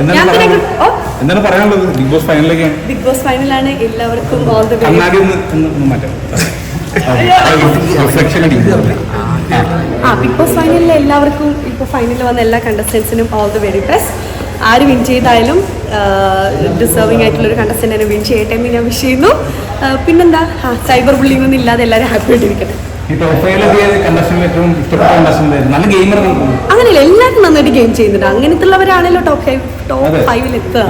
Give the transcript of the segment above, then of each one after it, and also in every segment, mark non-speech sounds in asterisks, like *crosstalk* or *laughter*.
എന്താണ് പറയാനുള്ളത്? എന്താണ് പറയാനുള്ളത്? ബിഗ് ബോസ് ഫൈനലിലേക്കാണ് ബിഗ് ബോസ് ഫൈനലാണ് എല്ലാവർക്കും ഓൾ ദ കണ്ണാടി ഒന്ന് മാറ്റാം. ആ ബിഗ് ബോസ് ഫൈനലിൽ എല്ലാവർക്കും ഇപ്പോൾ ഫൈനലിൽ വന്ന എല്ലാ കണ്ടസ്റ്റൻസിനും ഓൾ ദ വെരി ബെസ്റ്റ് ആര് വിൻ ചെയ്താലും ഡിസേർവിംഗ് ആയിട്ടുള്ള ഒരു കണ്ടസ്റ്റന്റിനെ വിൻ ചെയ്യട്ടെ എന്ന് ഞാൻ വിഷ് ചെയ്യുന്നു. പിന്നെന്താ? സൈബർ ബുള്ളിംഗ് ഒന്നും ഇല്ലാതെ എല്ലാവരും ഹാപ്പി ആയിട്ടിരിക്കട്ടെ. അങ്ങനെയല്ല എല്ലാവരും നന്നായിട്ട് ഗെയിം ചെയ്യുന്നുണ്ട്. അങ്ങനത്തെ ഉള്ളവരാണല്ലോ ടോപ്പ് ഫൈവ് ടോപ്പ്. ഫൈവിൽ എത്തുക.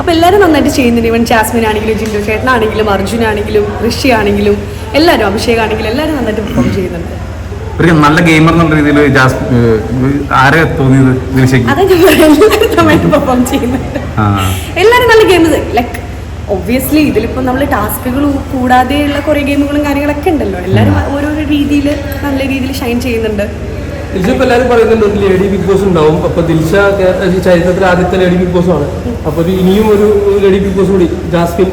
അപ്പൊ എല്ലാവരും നന്നായിട്ട് ചെയ്യുന്നുണ്ട്. ഇവൻ ജാസ്മിൻ ആണെങ്കിലും ജിൻഡു ചേട്ടനാണെങ്കിലും അർജുൻ ആണെങ്കിലും ഋഷി ആണെങ്കിലും എല്ലാവരും അഭിഷേക് ആണെങ്കിലും എല്ലാവരും നന്നായിട്ട് പെർഫോം ചെയ്യുന്നുണ്ട്. ഒരു നല്ല ഗെയിമർ എന്നുള്ള രീതിയിൽ ആരെ തോന്നിയത് പെർഫോം ചെയ്യുന്നുണ്ട്. എല്ലാവരും നല്ല ഗെയിം ലൈക്ക് ഒബ്വിയസ്ലി ഇതിലിപ്പോൾ നമ്മൾ ടാസ്കുകൾ കൂടാതെയുള്ള കുറേ ഗെയിമുകളും കാര്യങ്ങളൊക്കെ ഉണ്ടല്ലോ. എല്ലാവരും രീതിയിൽ നല്ല രീതിയിൽ ഷൈൻ ചെയ്യുന്നുണ്ട്. ദിൽഷ ഇപ്പൊ എല്ലാവരും പറയുന്നുണ്ട് ഒരു ലേഡി ബിഗ് ബോസ് ഉണ്ടാവും. അപ്പൊ ദിൽഷ ചരിത്രത്തിലെ ആദ്യത്തെ ലേഡി ബിഗ് ബോസ് ആണ്. അപ്പൊ ഇനിയും ഒരു ലേഡി ബിഗ് ബോസ് കൂടി. ജാസ്മിൻ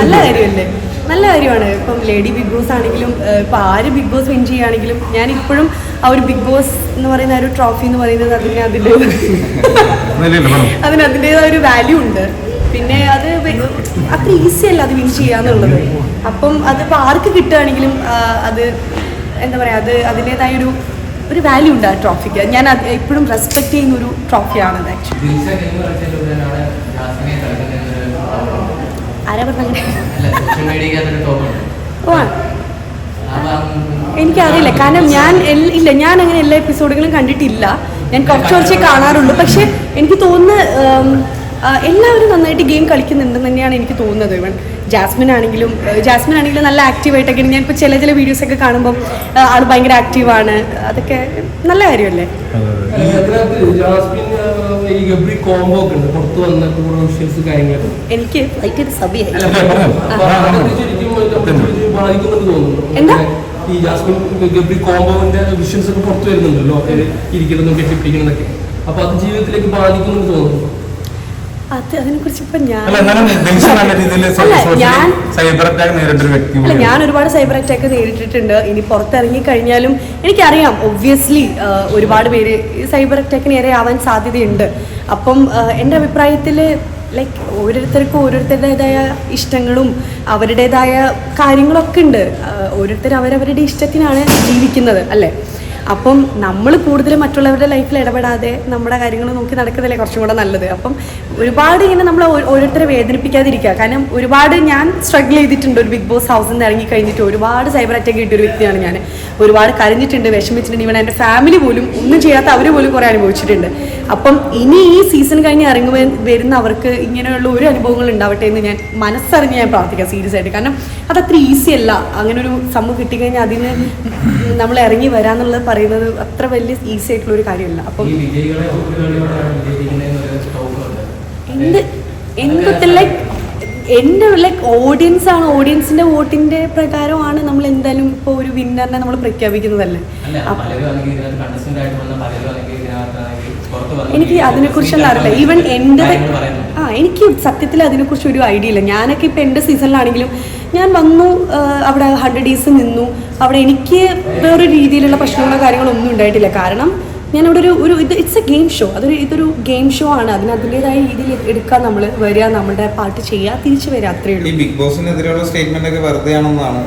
നല്ല. കാര്യമല്ലേ? നല്ല കാര്യമാണ്. ഇപ്പം ലേഡി ബിഗ് ബോസ് ആണെങ്കിലും ഇപ്പം ആര് ബിഗ് ബോസ് വിൻ ചെയ്യുകയാണെങ്കിലും ഞാൻ ഇപ്പോഴും ആ ഒരു ബിഗ് ബോസ് എന്ന് പറയുന്ന ഒരു ട്രോഫി എന്ന് പറയുന്നത് അതിന് അതിന്റെ *laughs* അതിന് അതിന്റെതായ ഒരു വാല്യൂ ഉണ്ട്. പിന്നെ അത് അത്ര ഈസി അല്ല അത് വിൻ ചെയ്യാന്നുള്ളത് അപ്പം അതിപ്പോൾ ആർക്ക് കിട്ടുകയാണെങ്കിലും അത് എന്താ പറയുക അത് അതിന്റെതായ ഒരു ഒരു വാല്യൂ ഉണ്ട് ആ ട്രോഫിക്ക് ഞാൻ അത് എപ്പോഴും റെസ്പെക്ട് ചെയ്യുന്ന ഒരു ട്രോഫിയാണത് ആക്ച്വലി എനിക്കറിയില്ല. കാരണം ഞാൻ ഇല്ല ഞാൻ അങ്ങനെ എല്ലാ എപ്പിസോഡുകളും കണ്ടിട്ടില്ല. ഞാൻ കുറച്ച് കുറച്ചേ കാണാറുള്ളൂ. പക്ഷെ എനിക്ക് തോന്നുന്നു എല്ലാവരും നന്നായിട്ട് ഗെയിം കളിക്കുന്നുണ്ടെന്ന് തന്നെയാണ് എനിക്ക് തോന്നുന്നത്. ഇവൻ ജാസ്മിൻ ആണെങ്കിലും ജാസ്മിൻ ആണെങ്കിലും നല്ല ആക്റ്റീവായിട്ടൊക്കെ ഞാൻ ഇപ്പോൾ ചില ചില വീഡിയോസ് ഒക്കെ കാണുമ്പോൾ ആൾ ഭയങ്കര ആക്റ്റീവാണ് അതൊക്കെ നല്ല കാര്യമല്ലേ? എനിക്ക് എന്താ? ഈ ജാസ്മിൻ ഗബ്രി വിഷ്വൽസ് ഒക്കെ പുറത്ത് വരുന്നുണ്ടല്ലോ. അപ്പൊ അത് ജീവിതത്തിലേക്ക് ബാധിക്കുന്നുണ്ട് തോന്നുന്നു. അത് അതിനെക്കുറിച്ച് ഇപ്പം ഞാൻ അല്ല ഞാൻ- ഒരുപാട് സൈബർ അറ്റാക്ക് നേരിട്ടിട്ടുണ്ട്. ഇനി പുറത്തിറങ്ങി കഴിഞ്ഞാലും എനിക്കറിയാം ഒബ്വിയസ്ലി ഒരുപാട് പേര് സൈബർ അറ്റാക്കിന് ഇരയാവാൻ സാധ്യതയുണ്ട്. അപ്പം എന്റെ അഭിപ്രായത്തിൽ ലൈക്ക് ഓരോരുത്തർക്കും ഓരോരുത്തരുടേതായ ഇഷ്ടങ്ങളും അവരുടേതായ കാര്യങ്ങളൊക്കെ ഉണ്ട്. ഓരോരുത്തർ അവരവരുടെ ഇഷ്ടത്തിനാണ് ജീവിക്കുന്നത് അല്ലേ? അപ്പം നമ്മൾ കൂടുതൽ മറ്റുള്ളവരുടെ ലൈഫിൽ ഇടപെടാതെ നമ്മുടെ കാര്യങ്ങൾ നോക്കി നടക്കുന്നതല്ലേ കുറച്ചും കൂടെ നല്ലത്. അപ്പം ഒരുപാട് ഇങ്ങനെ നമ്മൾ ഓരോരുത്തരെ വേദനിപ്പിക്കാതിരിക്കുക. കാരണം ഒരുപാട് ഞാൻ സ്ട്രഗിൾ ചെയ്തിട്ടുണ്ട്. ഒരു ബിഗ് ബോസ് ഹൗസിൽ നിന്ന് ഇറങ്ങി കഴിഞ്ഞിട്ട് ഒരുപാട് സൈബർ അറ്റാക്ക് കിട്ടിയ ഒരു വ്യക്തിയാണ് ഞാൻ. ഒരുപാട് കരഞ്ഞിട്ടുണ്ട് വിഷമിച്ചിട്ടുണ്ട്. ഇവൻ എന്റെ ഫാമിലി പോലും ഒന്നും ചെയ്യാത്ത അവർ പോലും കുറേ അനുഭവിച്ചിട്ടുണ്ട്. അപ്പം ഇനി ഈ സീസൺ കഴിഞ്ഞ് ഇറങ്ങുമ്പോൾ വരുന്ന അവർക്ക് ഇങ്ങനെയുള്ള ഒരു അനുഭവങ്ങൾ ഉണ്ടാവട്ടെ എന്ന് ഞാൻ മനസ്സറിഞ്ഞ് ഞാൻ പ്രാർത്ഥിക്കാം സീരിയസ് ആയിട്ട്. കാരണം അതത്ര ഈസി അല്ല. അങ്ങനെ ഒരു സംഭവം കിട്ടിക്കഴിഞ്ഞാൽ അതിന് നമ്മൾ ഇറങ്ങി വരാന്നുള്ളത് പറയുന്നത് അത്ര വലിയ ഈസി ആയിട്ടുള്ള ഒരു കാര്യമല്ല. അപ്പം എന്ത് എന്തൊക്കെ ലൈക്ക് എന്റെ ലൈക്ക് ഓഡിയൻസ് ആണ്. ഓഡിയൻസിന്റെ വോട്ടിന്റെ പ്രകാരമാണ് നമ്മൾ എന്തായാലും ഇപ്പോൾ ഒരു വിന്നറിനെ നമ്മൾ പ്രഖ്യാപിക്കുന്നതല്ലേ? എനിക്ക് അതിനെക്കുറിച്ചൊന്നും അറിയില്ല. ഈവൻ എന്റെ ആ എനിക്ക് സത്യത്തിൽ അതിനെക്കുറിച്ച് ഒരു ഐഡിയ ഇല്ല. ഞാനൊക്കെ ഇപ്പം എന്റെ സീസണിലാണെങ്കിലും ഞാൻ വന്നു അവിടെ ഹൺഡ്രഡ് ഡേയ്സ് നിന്നു. അവിടെ എനിക്ക് വേറൊരു രീതിയിലുള്ള പ്രശ്നങ്ങളോ കാര്യങ്ങളോ ഒന്നും ഉണ്ടായിട്ടില്ല. കാരണം ഞാൻ അവിടെ ഒരു ഒരു ഇത് ഇറ്റ്സ് എ ഗെയിം ഷോ അതൊരു ഇതൊരു ഗെയിം ഷോ ആണ്. അതിന് അതിന്റെതായ രീതിയിൽ എടുക്കുക നമ്മൾ വരിക നമ്മുടെ പാട്ട് ചെയ്യുക തിരിച്ചു വരിക അത്രയേ ഉള്ളൂ. ബിഗ് ബോസിനെതിരെയുള്ള സ്റ്റേറ്റ്മെന്റ് ഒക്കെ വെറുതെ ആണെന്നാണ്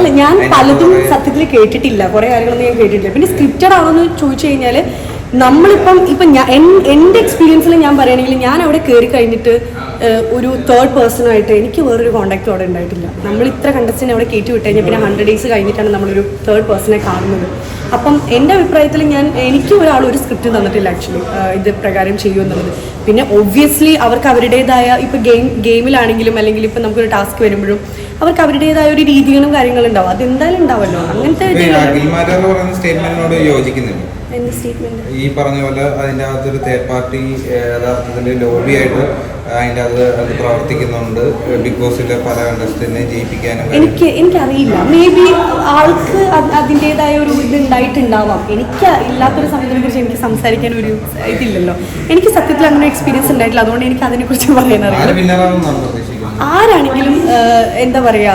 അല്ല ഞാൻ പലതും സത്യത്തിൽ കേട്ടിട്ടില്ല. കുറെ കാര്യങ്ങളൊന്നും ഞാൻ കേട്ടിട്ടില്ല. പിന്നെ സ്ക്രിപ്റ്റഡ് എന്ന് ചോദിച്ചു കഴിഞ്ഞാൽ നമ്മളിപ്പം ഇപ്പം ഞാൻ എന്റെ എക്സ്പീരിയൻസിൽ ഞാൻ പറയുകയാണെങ്കിൽ ഞാൻ അവിടെ കയറി കഴിഞ്ഞിട്ട് ഒരു തേർഡ് പേഴ്സണായിട്ട് എനിക്ക് വേറൊരു കോണ്ടാക്ട് അവിടെ ഉണ്ടായിട്ടില്ല. നമ്മൾ ഇത്ര കണ്ടസ്റ്റിനെ അവിടെ കയറ്റി വിട്ട് കഴിഞ്ഞാൽ പിന്നെ ഹൺഡ്രഡ് ഡേയ്സ് കഴിഞ്ഞിട്ടാണ് നമ്മളൊരു തേർഡ് പേഴ്സണെ കാണുന്നത്. അപ്പം എന്റെ അഭിപ്രായത്തിൽ ഞാൻ എനിക്ക് ഒരാൾ ഒരു സ്ക്രിപ്റ്റ് തന്നിട്ടില്ല ആക്ച്വലി ഇത് പ്രകാരം ചെയ്യുമെന്നുള്ളത് പിന്നെ ഒബ്വിയസ്ലി അവർക്ക് അവരുടേതായ ഇപ്പം ഗെയിം ഗെയിമിലാണെങ്കിലും അല്ലെങ്കിൽ ഇപ്പം നമുക്കൊരു ടാസ്ക് വരുമ്പോഴും അവർക്ക് അവരുടേതായ ഒരു രീതികളും കാര്യങ്ങളും ഉണ്ടാവും അതെന്തായാലും ഉണ്ടാവല്ലോ. അങ്ങനത്തെ സ്റ്റേറ്റ്മെന്റിനോട് യോജിക്കുന്നില്ല. ഈ പറഞ്ഞ പോലെ അതിന്റെ അകത്തൊരു തേർഡ് പാർട്ടി യഥാർത്ഥത്തിൽ ലോബി ആയിട്ട് അതിന്റെ അത് അത് പ്രവർത്തിക്കുന്നുണ്ട്. ബിഗ് ബോസിലെ പല കണ്ടസ്റ്റിനെ ജയിപ്പിക്കാനും എനിക്ക് എനിക്കറിയില്ല. മേ ബി ആൾക്ക് അത് അതിന്റെതായ ഒരു ഇത് ഉണ്ടായിട്ടുണ്ടാവാം. എനിക്ക് ഇല്ലാത്തൊരു സമയത്തിനെ കുറിച്ച് എനിക്ക് സംസാരിക്കാൻ ഒരു ഇതില്ലല്ലോ. എനിക്ക് സത്യത്തിൽ അങ്ങനെ എക്സ്പീരിയൻസ് ഉണ്ടായിട്ടില്ല. അതുകൊണ്ട് എനിക്ക് അതിനെക്കുറിച്ച് കുറിച്ച് പറയാനറിയാം ആരാണെങ്കിലും എന്താ പറയുക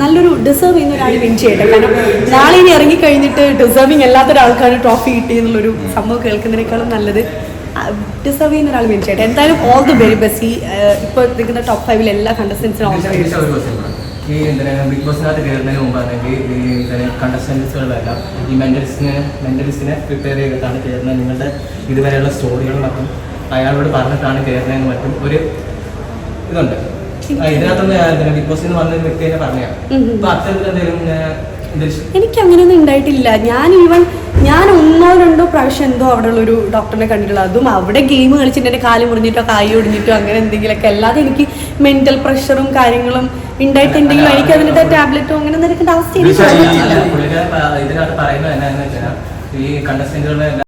നല്ലൊരു ഡിസേർവ് ചെയ്യുന്ന ഒരാൾ വിൻ ചെയ്യട്ടെ. കാരണം നാളെ ഇനി ഇറങ്ങിക്കഴിഞ്ഞിട്ട് ഡിസേർവിങ് അല്ലാത്തൊരാൾക്കാണ് ട്രോഫി കിട്ടി എന്നുള്ളൊരു സംഭവം കേൾക്കുന്നതിനേക്കാളും നല്ലത് ഡിസേർവ് ചെയ്യുന്ന ഒരാൾ വിൻ ചെയ്യട്ടെ. എന്തായാലും ഓൾ ദി വെരി ബെസ്റ്റ് ഈ ഇപ്പോൾ നിൽക്കുന്ന ടോപ്പ് ഫൈവിൽ എല്ലാ കണ്ടസ്റ്റൻസിനും ഓൾ ദി വെരി. ഈ ബിഗ് ഈ പ്രിപ്പയർ ചെയ്തിട്ടാണ് നിങ്ങളുടെ ഇതുവരെയുള്ള സ്റ്റോറികളും മറ്റും അയാളോട് പറഞ്ഞിട്ടാണ് കയറുന്നതെന്ന് മറ്റും ഒരു ഇതുണ്ട്. ആ, ഇതിനകത്തൊന്നും ഞാൻ എന്തിനാ ബിഗ് ബോസിൽ നിന്ന് വന്ന ഒരു വ്യക്തി തന്നെ പറഞ്ഞാ ഉം. ഉം. അപ്പൊ അത്തരത്തിൽ എന്തെങ്കിലും എനിക്ക് അങ്ങനെയൊന്നും ഉണ്ടായിട്ടില്ല. ഞാൻ ഈവൻ ഞാൻ ഒന്നോ രണ്ടോ പ്രാവശ്യം എന്തോ അവിടെ ഉള്ള ഒരു ഡോക്ടറിനെ കണ്ടിട്ടുള്ളൂ അതും അവിടെ ഗെയിം കളിച്ചിട്ട് എന്റെ കാൽ മുറിഞ്ഞിട്ടോ കായ് ഒടിഞ്ഞിട്ടോ അങ്ങനെ എന്തെങ്കിലുമൊക്കെ. അല്ലാതെ എനിക്ക് മെന്റൽ പ്രഷറും കാര്യങ്ങളും ഉണ്ടായിട്ടുണ്ടെങ്കിലും എനിക്ക് അതിന്റെ ടാബ്ലറ്റോ അങ്ങനെ ഒന്നും എടുക്കേണ്ട അവസ്ഥ എനിക്ക്